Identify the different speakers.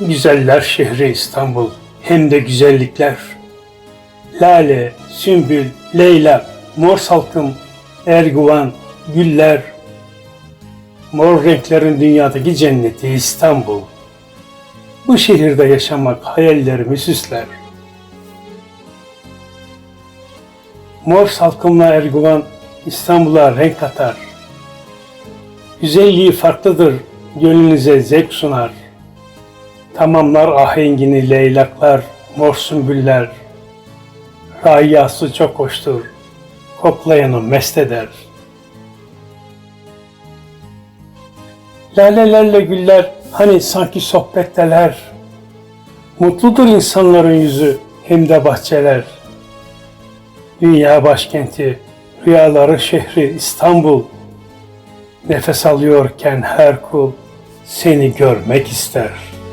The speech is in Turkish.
Speaker 1: Güzeller şehri İstanbul, hem de güzellikler. Lale, sümbül, leyla, mor salkım, erguvan, güller. Mor renklerin dünyadaki cenneti İstanbul. Bu şehirde yaşamak hayallerimi süsler. Mor salkımla erguvan İstanbul'a renk katar. Güzelliği farklıdır, gönlünüze zevk sunar. Tamamlar ahengini leylaklar, mor sümbüller. Rayyası çok hoştur, koklayanı mest eder. Lalelerle güller hani sanki sohbetteler. Mutludur insanların yüzü hem de bahçeler. Dünya başkenti, rüyaların şehri İstanbul. Nefes alıyorken her kul seni görmek ister.''